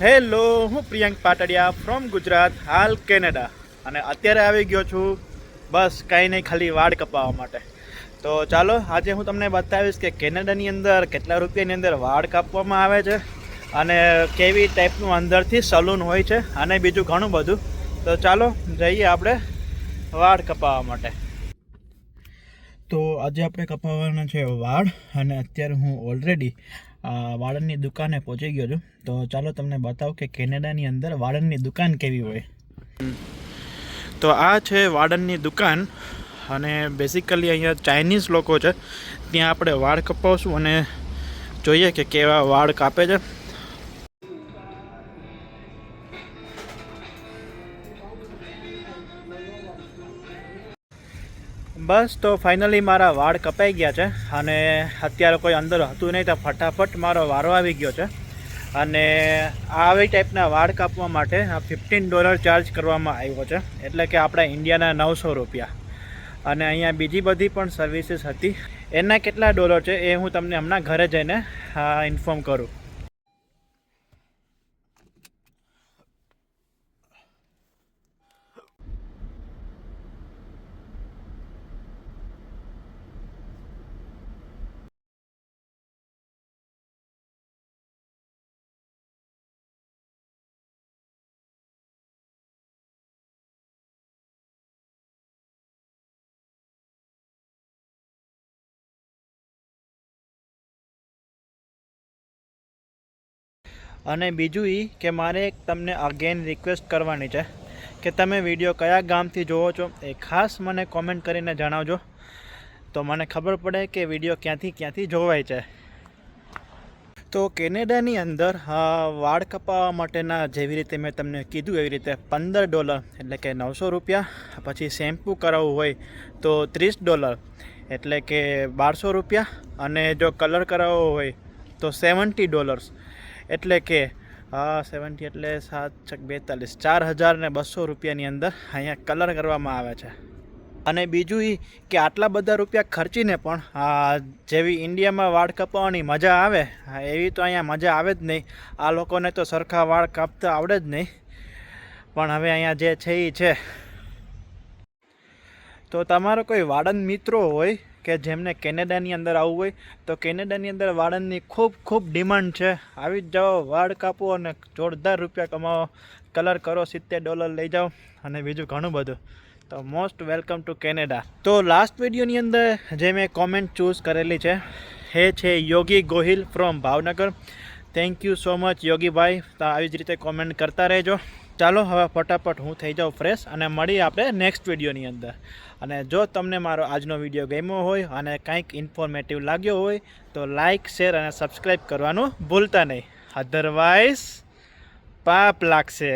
Hello, હું Priyank Patadia from Gujarat, હાલ Canada. અને અત્યારે આવી ગયો છું બસ કાંઈ નહીં, ખાલી વાળ કપાવવા માટે. તો ચાલો, આજે હું તમને બતાવીશ કે કેનેડાની અંદર કેટલા રૂપિયાની અંદર વાળ કાપવામાં આવે છે અને કેવી ટાઈપનું અંદરથી સલૂન હોય છે અને બીજું ઘણું બધું. તો ચાલો, જઈએ આપણે વાળ કપાવવા માટે. તો આજે આપણે કપાવવાના છે વાળ અને અત્યારે હું ઓલરેડી વાળનની દુકાને પહોંચી ગયો છું. તો ચાલો તમને બતાવું કે કેનેડાની અંદર વાળનની દુકાન કેવી હોય. તો આ છે વાળનની દુકાન અને બેઝિકલી અહીંયા ચાઇનીઝ લોકો છે. ત્યાં આપણે વાળ કપાવશું અને જોઈએ કે કેવા વાળ કાપે છે. બસ, તો ફાઇનલી મારા વાળ કપાઈ ગયા છે અને અત્યારે કોઈ અંદર હતું નહીં, તો ફટાફટ મારો વારો આવી ગયો છે. અને આવી ટાઈપના વાળ કાપવા માટે આ ફિફ્ટીન ડોલર ચાર્જ કરવામાં આવ્યો છે. એટલે કે આપણા ઇન્ડિયાના નવસો રૂપિયા. અને અહીંયા બીજી બધી પણ સર્વિસીસ હતી. એના કેટલા ડોલર છે એ હું તમને હમણાં ઘરે જઈને ઇન્ફોર્મ કરું. અને બીજું એ કે મારે એક તમને અગેન રિક્વેસ્ટ કરવાની છે કે તમે વીડિયો કયા ગામથી જોવો છો એ ખાસ મને કોમેન્ટ કરીને જણાવજો. તો મને ખબર પડે કે વીડિયો ક્યાંથી ક્યાંથી જોવાય છે. તો કેનેડાની અંદર વાળ કપાવવા માટેના જેવી રીતે મેં તમને કીધું એવી રીતે પંદર ડોલર એટલે કે નવસો રૂપિયા, પછી શેમ્પૂ કરાવવું હોય તો ત્રીસ ડોલર એટલે કે બારસો રૂપિયા અને જો કલર કરાવવો હોય તો સેવન્ટી ડોલર્સ. એટલે કે સેવન્ટી એટલે સાત છક બેતાલીસ, ચાર હજાર ને બસો રૂપિયાની અંદર અહીંયા કલર કરવામાં આવે છે. અને બીજું એ કે આટલા બધા રૂપિયા ખર્ચીને પણ જેવી ઇન્ડિયામાં વાળ કપાવવાની મજા આવે એવી તો અહીંયા મજા આવે જ નહીં. આ લોકોને તો સરખા વાળ કાપતા આવડે જ નહીં. પણ હવે અહીંયા જે છે એ છે. તો તમારો કોઈ વાળંદ મિત્રો હોય કે જેમને કેનેડાની અંદર આવવું હોય, તો કેનેડાની અંદર વાળંદની ખૂબ ખૂબ ડિમાન્ડ છે. આવી જ જાઓ, વાળ કાપો અને જોરદાર રૂપિયા કમાવો. કલર કરો, સિત્તેર ડોલર લઈ જાઓ અને બીજું ઘણું બધું. તો મોસ્ટ વેલકમ ટુ કેનેડા. તો લાસ્ટ વિડીયોની અંદર જે મેં કોમેન્ટ ચૂઝ કરેલી છે, એ છે Yogi Gohil from Bhavnagar. Thank you so much યોગીભાઈ. આવી જ રીતે કોમેન્ટ કરતા રહેજો. ચાલો હવે ફટાફટ હું થઈ જાઉં ફ્રેશ અને મળીએ આપણે નેક્સ્ટ વિડીયોની અંદર. અને જો તમને મારો આજનો વીડિયો ગમ્યો હોય અને કંઈક ઇન્ફોર્મેટિવ લાગ્યો હોય, તો લાઇક શેર અને સબસ્ક્રાઈબ કરવાનું ભૂલતા નહીં. અધરવાઇઝ પાપ લાગશે.